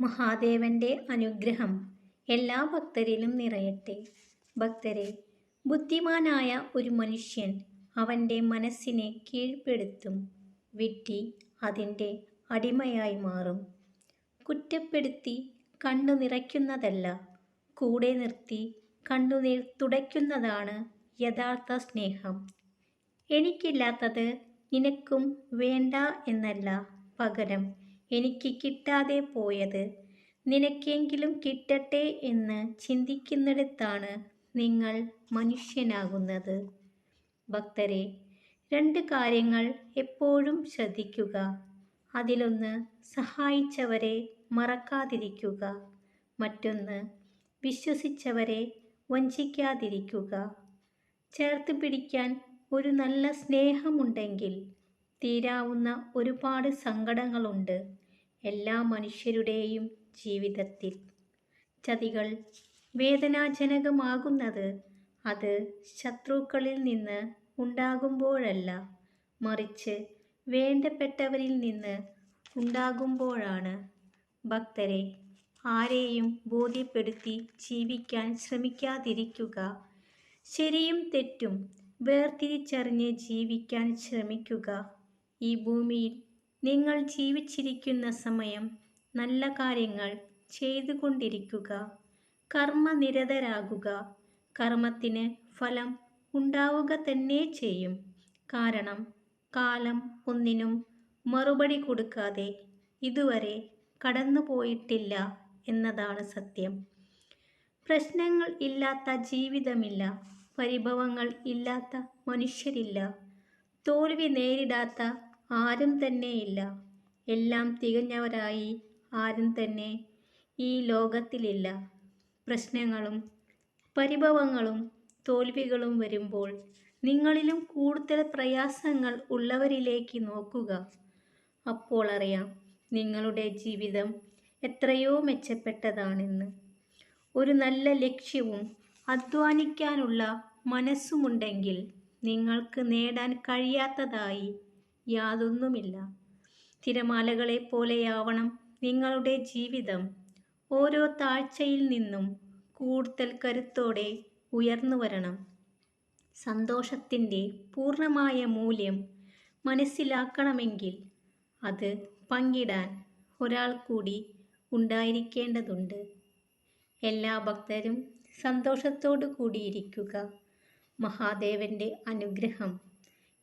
മഹാദേവന്റെ അനുഗ്രഹം എല്ലാ ഭക്തരിലും നിറയട്ടെ. ഭക്തരെ ബുദ്ധിമാനായ ഒരു മനുഷ്യൻ അവന്റെ മനസ്സിനെ കീഴ്പ്പെടുത്തും വിട്ടി അതിന്റെ അടിമയായി മാറും. കുറ്റപ്പെടുത്തി കണ്ണു നിറയ്ക്കുന്നതല്ല കൂടെ നിർത്തി കണ്ണുനീർ തുടയ്ക്കുന്നതാണ് യഥാർത്ഥ സ്നേഹം. എനിക്കില്ലാത്തത് നിനക്കും വേണ്ട എന്നല്ല പകരം എനിക്ക് കിട്ടാതെ പോയത്? നിനക്കെങ്കിലും കിട്ടട്ടെ എന്ന് ചിന്തിക്കുന്നിടത്താണ് നിങ്ങൾ മനുഷ്യനാകുന്നത്. ഭക്തരെ രണ്ട് കാര്യങ്ങൾ എപ്പോഴും ശ്രദ്ധിക്കുക. അതിലൊന്ന് സഹായിച്ചവരെ മറക്കാതിരിക്കുക. മറ്റൊന്ന് വിശ്വസിച്ചവരെ വഞ്ചിക്കാതിരിക്കുക. ചേർത്ത് പിടിക്കാൻ ഒരു നല്ല സ്നേഹമുണ്ടെങ്കിൽ തീരാവുന്ന ഒരുപാട് സങ്കടങ്ങളുണ്ട്. എല്ലാ മനുഷ്യരുടെയും ജീവിതത്തിൽ. ചതികൾ വേദനാജനകമാകുന്നത് അത് ശത്രുക്കളിൽ നിന്ന് ഉണ്ടാകുമ്പോഴല്ല മറിച്ച് വേണ്ടപ്പെട്ടവരിൽ നിന്ന് ഉണ്ടാകുമ്പോഴാണ്. ഭക്തരെ ആരെയും ബോധ്യപ്പെടുത്തി ജീവിക്കാൻ ശ്രമിക്കാതിരിക്കുക. ശരിയും തെറ്റും വേർതിരിച്ചറിഞ്ഞ് ജീവിക്കാൻ ശ്രമിക്കുക. ഈ ഭൂമിയിൽ നിങ്ങൾ ജീവിച്ചിരിക്കുന്ന സമയം നല്ല കാര്യങ്ങൾ ചെയ്തുകൊണ്ടിരിക്കുക. കർമ്മനിരതരാകുക കർമ്മത്തിന് ഫലം ഉണ്ടാവുക തന്നെ ചെയ്യും. കാരണം കാലം ഒന്നിനും മറുപടി കൊടുക്കാതെ ഇതുവരെ കടന്നുപോയിട്ടില്ല എന്നതാണ് സത്യം. പ്രശ്നങ്ങൾ ഇല്ലാത്ത ജീവിതമില്ല. പരിഭവങ്ങൾ ഇല്ലാത്ത മനുഷ്യരില്ല. തോൽവി നേരിടാത്ത ആരും തന്നെയില്ല എല്ലാം തികഞ്ഞവരായി ആരും തന്നെ ഈ ലോകത്തിലില്ല. പ്രശ്നങ്ങളും പരിഭവങ്ങളും തോൽവികളും വരുമ്പോൾ നിങ്ങളിലും കൂടുതൽ പ്രയാസങ്ങൾ ഉള്ളവരിലേക്ക് നോക്കുക. അപ്പോൾ അറിയാം നിങ്ങളുടെ ജീവിതം എത്രയോ മെച്ചപ്പെട്ടതാണെന്ന്. ഒരു നല്ല ലക്ഷ്യവും അധ്വാനിക്കാനുള്ള മനസ്സുമുണ്ടെങ്കിൽ നിങ്ങൾക്ക് നേടാൻ കഴിയാത്തതായി യാതൊന്നുമില്ല. തിരമാലകളെ പോലെയാവണം നിങ്ങളുടെ ജീവിതം. ഓരോ താഴ്ചയിൽ നിന്നും കൂടുതൽ കരുത്തോടെ ഉയർന്നു വരണം. സന്തോഷത്തിന്റെ പൂർണമായ മൂല്യം മനസ്സിലാക്കണമെങ്കിൽ അത് പങ്കിടാൻ ഒരാൾ കൂടി ഉണ്ടായിരിക്കേണ്ടതുണ്ട്. എല്ലാ ഭക്തരും സന്തോഷത്തോടു കൂടിയിരിക്കുക. മഹാദേവന്റെ അനുഗ്രഹം.